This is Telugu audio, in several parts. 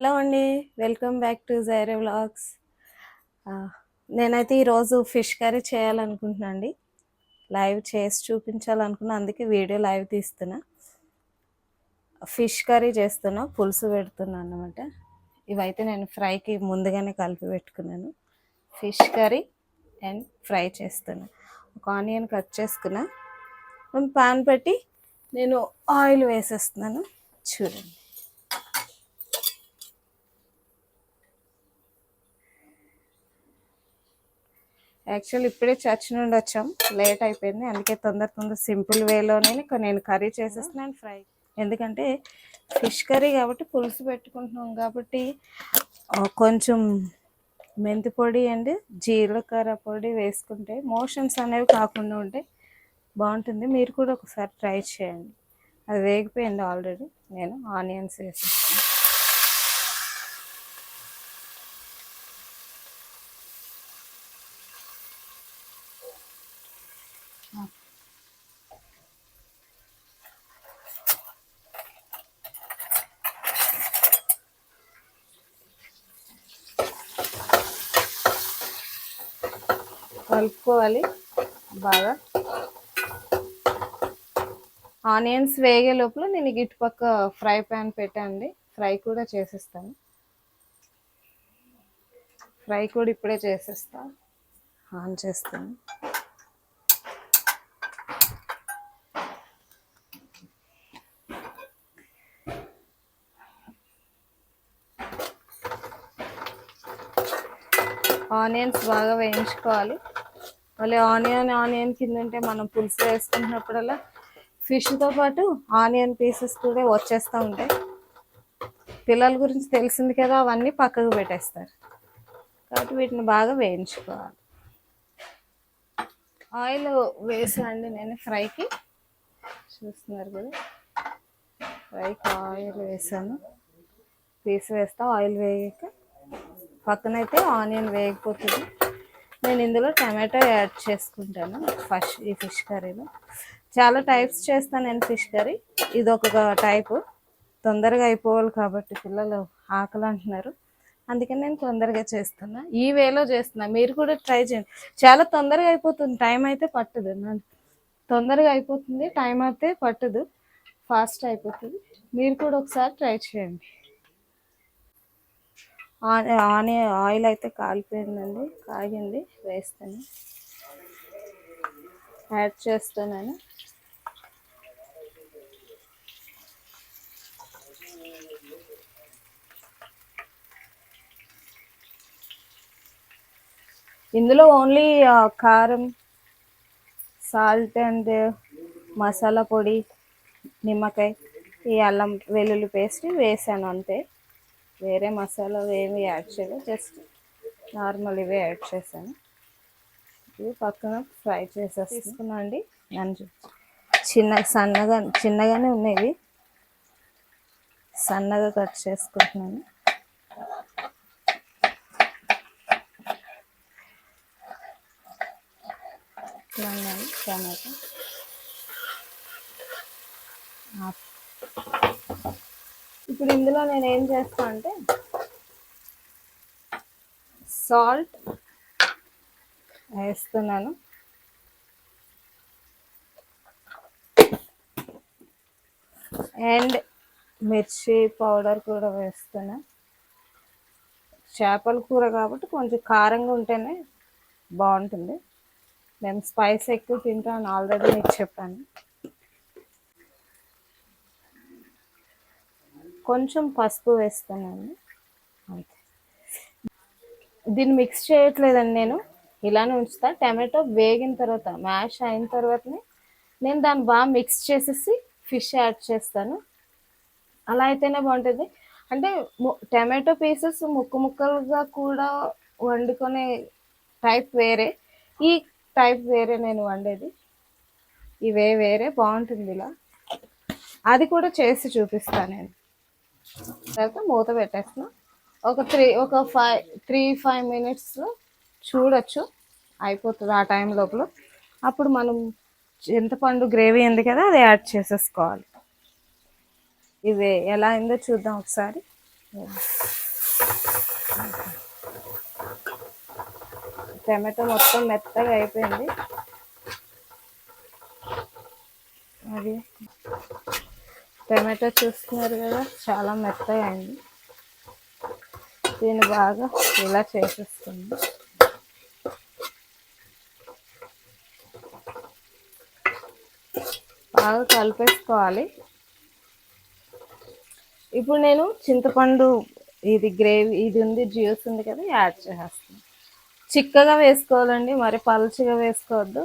హలో అండి వెల్కమ్ బ్యాక్ టు జైరే వ్లాగ్స్. నేనైతే ఈరోజు ఫిష్ కర్రీ చేయాలనుకుంటున్నా అండి. లైవ్ చేసి చూపించాలనుకున్నా అందుకే వీడియో లైవ్ తీస్తున్నా. ఫిష్ కర్రీ చేస్తున్నా పులుసు పెడుతున్నా అన్నమాట. ఇవైతే నేను ఫ్రైకి ముందుగానే కలిపి పెట్టుకున్నాను. ఫిష్ కర్రీ అండ్ ఫ్రై చేస్తున్నా. ఒక ఆనియన్ కట్ చేసుకున్నా. పాన్ పెట్టి నేను ఆయిల్ వేసేస్తున్నాను. చూడండి. యాక్చువల్ ఇప్పుడే చర్చ్ నుండి వచ్చాం. లేట్ అయిపోయింది. అందుకే తొందర తొందర సింపుల్ వేలోనే నేను కర్రీ చేసేస్తున్నాను ఫ్రై ఎందుకంటే ఫిష్ కర్రీ కాబట్టి పులుసు పెట్టుకుంటున్నాం కాబట్టి కొంచెం మెంతి పొడి అండ్ జీలకర్ర పొడి వేసుకుంటే మోషన్స్ అనేవి కాకుండా ఉంటే బాగుంటుంది. మీరు కూడా ఒకసారి ట్రై చేయండి. అది వేగిపోయింది ఆల్రెడీ నేను ఆనియన్స్ వేసేస్తాను. కలుపుకోవాలి బాగా. ఆనియన్స్ వేగే లోపల నేను ఇటు పక్క ఫ్రై ప్యాన్ పెట్టండి. ఫ్రై కూడా చేసేస్తాను. ఫ్రై కూడా ఇప్పుడే చేసేస్తా. ఆన్ చేస్తాను. ఆనియన్స్ బాగా వేయించుకోవాలి. మళ్ళీ ఆనియన్ ఆనియన్ కింద ఉంటే మనం పులుసు వేసుకుంటున్నప్పుడల్లా ఫిష్తో పాటు ఆనియన్ పీసెస్ కూడా వచ్చేస్తూ ఉంటాయి. పిల్లల గురించి తెలిసింది కదా అవన్నీ పక్కకు పెట్టేస్తారు. కాబట్టి వీటిని బాగా వేయించుకోవాలి. ఆయిల్ వేసాండి నేను ఫ్రైకి. చూస్తున్నారు కదా ఫ్రైకి ఆయిల్ వేసాను. పీస్ వేస్తా ఆయిల్ వేయక పక్కనైతే ఆనియన్ వేయకపోతుంది. నేను ఇందులో టమాటో యాడ్ చేసుకుంటాను ఫస్ట్ ఈ ఫిష్ కర్రీలో. చాలా టైప్స్ చేస్తాను నేను ఫిష్ కర్రీ. ఇది ఒక టైపు. తొందరగా అయిపోవాలి కాబట్టి పిల్లలు ఆకలి అంటున్నారు. అందుకని నేను తొందరగా చేస్తున్నా. ఈ వేలో చేస్తున్నా. మీరు కూడా ట్రై చేయండి. చాలా తొందరగా అయిపోతుంది. టైం అయితే పట్టదు. నన్ను తొందరగా అయిపోతుంది. టైం అయితే పట్టదు. ఫాస్ట్ అయిపోతుంది. మీరు కూడా ఒకసారి ట్రై చేయండి. ఆని ఆని ఆయిల్ అయితే కాలిపోయిందండి. కాగింది వేస్తాను. యాడ్ చేస్తున్నాను ఇందులో ఓన్లీ కారం సాల్ట్ అండ్ మసాలా పొడి నిమ్మకాయ ఈ అల్లం వెల్లుల్లి పేస్ట్ వేసాను అంతే. వేరే మసాలా ఏమి యాడ్ చేయలేదు. జస్ట్ నార్మల్ ఇవే యాడ్ చేశాను. ఇవి పక్కన ఫ్రై చేసేసి తీసుకున్నా అండి. నన్ను చిన్న సన్నగా చిన్నగానే ఉన్నాయి సన్నగా కట్ చేసుకుంటున్నాను. టమాటో. ఆ- ఇప్పుడు ఇందులో నేను ఏం చేస్తా అంటే సాల్ట్ వేస్తున్నాను. అండ్ మిర్చి పౌడర్ కూడా వేస్తున్నా. చేపల కూర కాబట్టి కొంచెం కారంగా ఉంటేనే బాగుంటుంది. మేము స్పైస్ ఎక్కువ తింటాను ఆల్రెడీ మీకు చెప్పాను. కొంచెం పసుపు వేస్తున్నాను. అంతే. దీన్ని మిక్స్ చేయట్లేదండి నేను ఇలానే ఉంచుతా. టమాటో వేగిన తర్వాత మ్యాష్ అయిన తర్వాతనే నేను దాన్ని బాగా మిక్స్ చేసేసి ఫిష్ యాడ్ చేస్తాను. అలా అయితేనే బాగుంటుంది. అంటే టమాటో పీసెస్ ముక్క ముక్కలుగా కూడా వండుకునే టైప్ వేరే. ఈ టైప్ వేరే నేను వండేది. ఇవే వేరే. బాగుంటుంది ఇలా. అది కూడా చేసి చూపిస్తాను నేను. తర్వాత మూత పెట్టేసిన ఒక త్రీ ఒక ఫైవ్ త్రీ ఫైవ్ మినిట్స్లో చూడొచ్చు. అయిపోతుంది ఆ టైం లోపల. అప్పుడు మనం చింతపండు గ్రేవీ ఉంది కదా అది యాడ్ చేసేసుకోవాలి. ఇది ఎలా అయిందో చూద్దాం ఒకసారి. టమాటో మొత్తం మెత్తగా అయిపోయింది. అది టమాటో చూస్తున్నారు కదా చాలా మెత్తగా అయింది దీన్ని బాగా ఇలా చేసేస్తుంది బాగా కలిపేసుకోవాలి. ఇప్పుడు నేను చింతపండు ఇది గ్రేవీ ఇది ఉంది జ్యూస్ ఉంది కదా యాడ్ చేసేస్తాను. చిక్కగా వేసుకోవాలండి మరి పలుచగా వేసుకోవద్దు.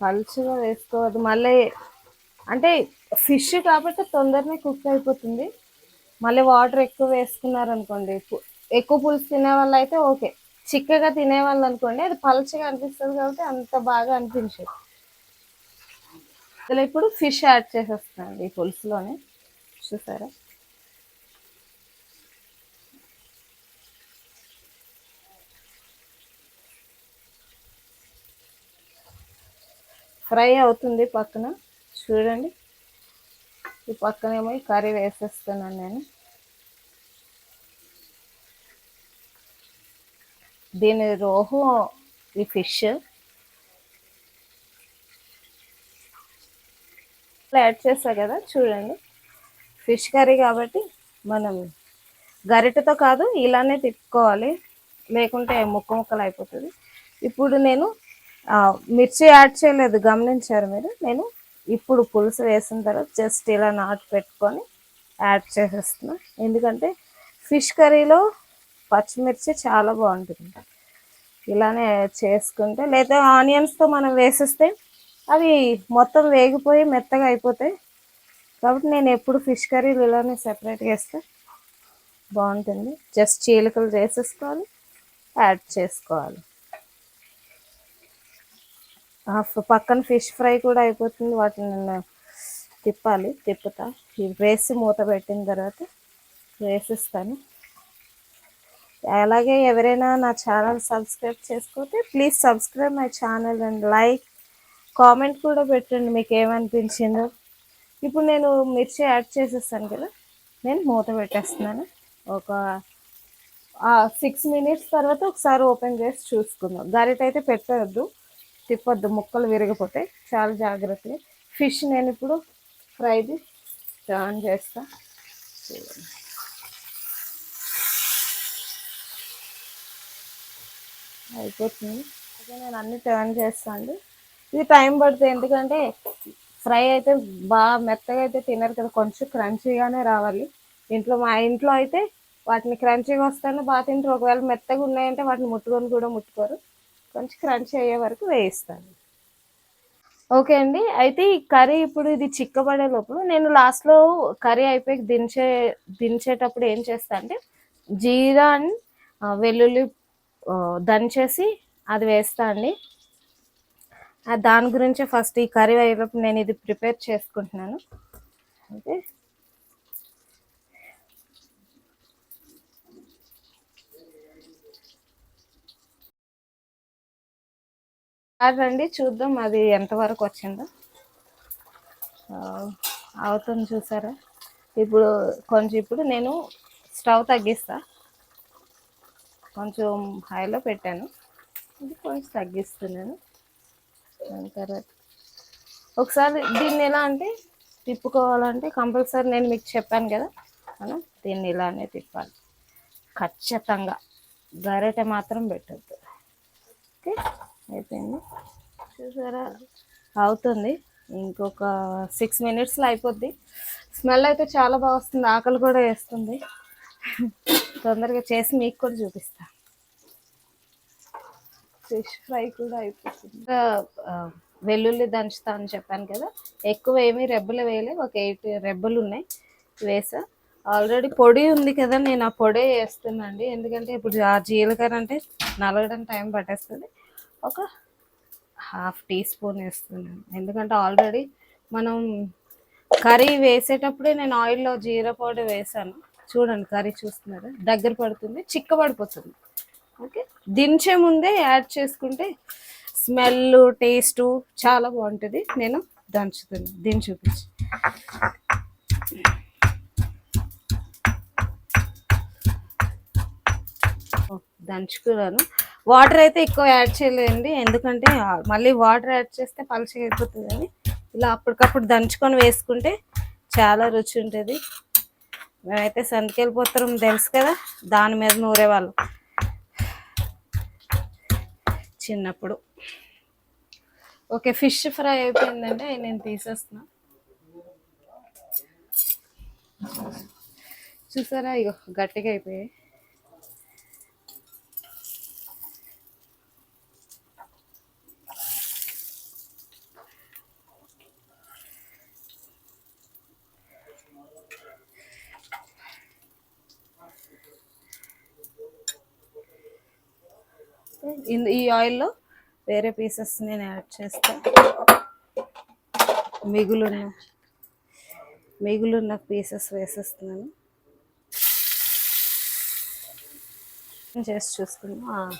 పలుచగా వేసుకోవద్దు. మళ్ళీ అంటే ఫిష్ కాబట్టి తొందరనే కుక్ అయిపోతుంది. మళ్ళీ వాటర్ ఎక్కువ వేసుకున్నారనుకోండి ఎక్కువ పులుసు తినే వాళ్ళు అయితే ఓకే. చిక్కగా తినే వాళ్ళు అనుకోండి అది పలుచగా అనిపిస్తుంది కాబట్టి అంత బాగా అనిపించదు. ఇందులో ఇప్పుడు ఫిష్ యాడ్ చేసేస్తున్నాను ఈ పులుసులోనే. చూసారా? ఫ్రై అవుతుంది పక్కన. చూడండి. ఈ పక్కనేమో ఈ కర్రీ వేసేస్తున్నాను నేను. దీని రోహు ఈ ఫిష్. యాడ్ చేస్తా కదా చూడండి. ఫిష్ కర్రీ కాబట్టి మనం గరిటెతో కాదు ఇలానే తిప్పుకోవాలి. లేకుంటే ముక్క ముక్కలు అయిపోతుంది. ఇప్పుడు నేను మిర్చి యాడ్ చేయలేదు గమనించారు మీరు? నేను ఇప్పుడు పులుసు వేసిన తర్వాత జస్ట్ ఇలా నాటు పెట్టుకొని యాడ్ చేసేస్తున్నా. ఎందుకంటే ఫిష్ కర్రీలో పచ్చిమిర్చి చాలా బాగుంటుంది. ఇలానే చేసుకుంటే లేదా ఆనియన్స్తో మనం వేసేస్తే అవి మొత్తం వేగిపోయి మెత్తగా అయిపోతాయి. కాబట్టి నేను ఎప్పుడు ఫిష్ కర్రీలు ఇలానే సెపరేట్గా వేస్తే బాగుంటుంది. జస్ట్ చీలికలు చేసేసుకోవాలి యాడ్ చేసుకోవాలి. పక్కన ఫిష్ ఫ్రై కూడా అయిపోతుంది. వాటిని నేను తిప్పాలి తిప్పుతా. వేసి మూత పెట్టిన తర్వాత వేసిస్తాను. అలాగే ఎవరైనా నా channel subscribe చేసుకోతే please subscribe my channel and like comment కూడా పెట్టండి మీకు ఏమనిపించిందో. ఇప్పుడు నేను మిర్చి యాడ్ చేసేస్తాను కదా నేను మూత పెట్టేస్తున్నాను. ఒక సిక్స్ మినిట్స్ తర్వాత ఒకసారి ఓపెన్ చేసి చూసుకుందాం. గరిట అయితే తిప్పొద్దు ముక్కలు విరిగిపోతాయి. చాలా జాగ్రత్తగా. ఫిష్ నేను ఇప్పుడు ఫ్రైది ఆన్ చేస్తా. చూడండి. అయిపోతుంది. అయితే నేను అన్ని టర్న్ చేస్తాను ఇది టైం పడుతుంది ఎందుకంటే ఫ్రై అయితే బాగా మెత్తగా అయితే తినరు కదా కొంచెం క్రంచీగానే రావాలి. ఇంట్లో మా ఇంట్లో అయితే వాటిని క్రంచీగా వస్తాను బాగా తింటారు. ఒకవేళ మెత్తగా ఉన్నాయంటే వాటిని ముట్టుకొని కూడా ముట్టుకోరు. కొంచెం క్రంచ్ అయ్యే వరకు వేయిస్తాను. ఓకే అండి. అయితే ఈ కర్రీ ఇప్పుడు ఇది చిక్కబడే లోపల నేను లాస్ట్లో కర్రీ అయిపోయి దించే దించేటప్పుడు ఏం చేస్తా అంటే జీరా అండ్ వెల్లుల్లి దంచేసి అది వేస్తా అండి. దాని గురించే ఫస్ట్ ఈ కర్రీ అయ్యేటప్పుడు నేను ఇది ప్రిపేర్ చేసుకుంటున్నాను. అయితే రండి చూద్దాం అది ఎంతవరకు వచ్చిందో. అవుతుంది చూసారా? ఇప్పుడు కొంచెం ఇప్పుడు నేను స్టవ్ తగ్గిస్తా. కొంచెం హైలో పెట్టాను. ఇది కొంచెం తగ్గిస్తున్నాను. దాని తర్వాత ఒకసారి దీన్ని ఎలా అంటే తిప్పుకోవాలంటే కంపల్సరీ నేను మీకు చెప్పాను కదా మనం దీన్ని ఇలానే తిప్పాలి. ఖచ్చితంగా. గరిటె మాత్రం పెట్టద్దు. ఓకే? అయిపోయింది. చూసారా? అవుతుంది. ఇంకొక సిక్స్ మినిట్స్లో అయిపోద్ది. స్మెల్ అయితే చాలా బాగా వస్తుంది. ఆకలి కూడా వేస్తుంది. తొందరగా చేసి మీకు కూడా చూపిస్తా. ఫిష్ ఫ్రై కూడా అయిపోతుంది. వెల్లుల్లి దంచుతా అని చెప్పాను కదా. ఎక్కువ ఏమీ రెబ్బలు వేయలే ఒక ఎయిట్ రెబ్బలు ఉన్నాయి. వేసా. ఆల్రెడీ పొడి ఉంది కదా. నేను ఆ పొడే వేస్తున్నాండి ఎందుకంటే ఇప్పుడు ఆ జీలకర్ర అంటే నలగడానికి టైం పట్టేస్తుంది. ఒక హాఫ్ టీ స్పూన్ వేస్తున్నాను. ఎందుకంటే ఆల్రెడీ మనం కర్రీ వేసేటప్పుడే నేను ఆయిల్లో జీరా పౌడర్ వేసాను. చూడండి కర్రీ చూస్తున్నారా? దగ్గర పడుతుంది చిక్క పడిపోతుంది. ఓకే? దించే ముందే యాడ్ చేసుకుంటే స్మెల్ టేస్టు చాలా బాగుంటుంది. నేను దంచుతాను. దీన్ని చూపించి. దంచుకున్నాను. వాటర్ అయితే ఎక్కువ యాడ్ చేయలేదండి. ఎందుకంటే మళ్ళీ వాటర్ యాడ్ చేస్తే పలుచగా అయిపోతుంది అని ఇలా అప్పటికప్పుడు దంచుకొని వేసుకుంటే చాలా రుచి ఉంటుంది. మేమైతే సంతకెళ్ళిపోతాం తెలుసు కదా? దాని మీద నూరేవాళ్ళం చిన్నప్పుడు. ఓకే ఫిష్ ఫ్రై అయిపోయిందంటే అవి నేను తీసేస్తున్నా. చూసారా? ఇగో గట్టిగా అయిపోయాయి. ఈ ఆయిల్లో వేరే పీసెస్ నేను యాడ్ చేస్తా. మిగులున్న మిగులున్న పీసెస్ వేసేస్తున్నాను. చేసి చూసుకున్నా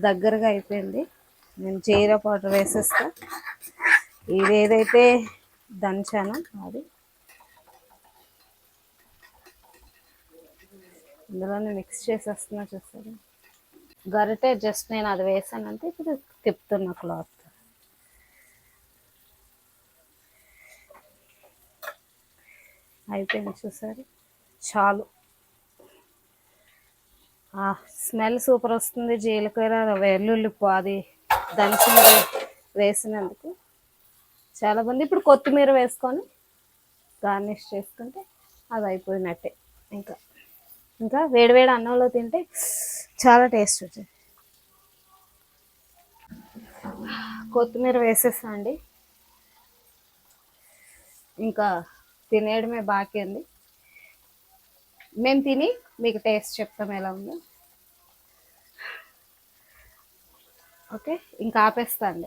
దగ్గరగా అయిపోయింది. నేను జీరా పౌడర్ వేసేస్తా. ఇది ఏదైతే దంచానో అది. ఇందులోనే మిక్స్ చేసేస్తున్నా చూస్తాను గరిటె జస్ట్ నేను అది వేసానంటే ఇప్పుడు తిప్పుతున్న క్లాత్. అయిపోయింది చూసారు? చాలు. ఆ స్మెల్ సూపర్ వస్తుంది జీలకర్ర వెల్లుల్లి అది దంచిన వేసినందుకు. చాలా బాగుంది ఇప్పుడు కొత్తిమీర వేసుకొని గార్నిష్ చేసుకుంటే అది అయిపోయినట్టే. ఇంకా ఇంకా వేడివేడి అన్నంలో తింటే చాలా టేస్ట్ వచ్చింది కొత్తిమీర వేసేస్తా అండి. ఇంకా తినేయడమే బాకీ ఉంది. మేము తిని మీకు టేస్ట్ చెప్తాం ఎలా ఉందో. ఓకే ఇంకా ఆపేస్తా అండి.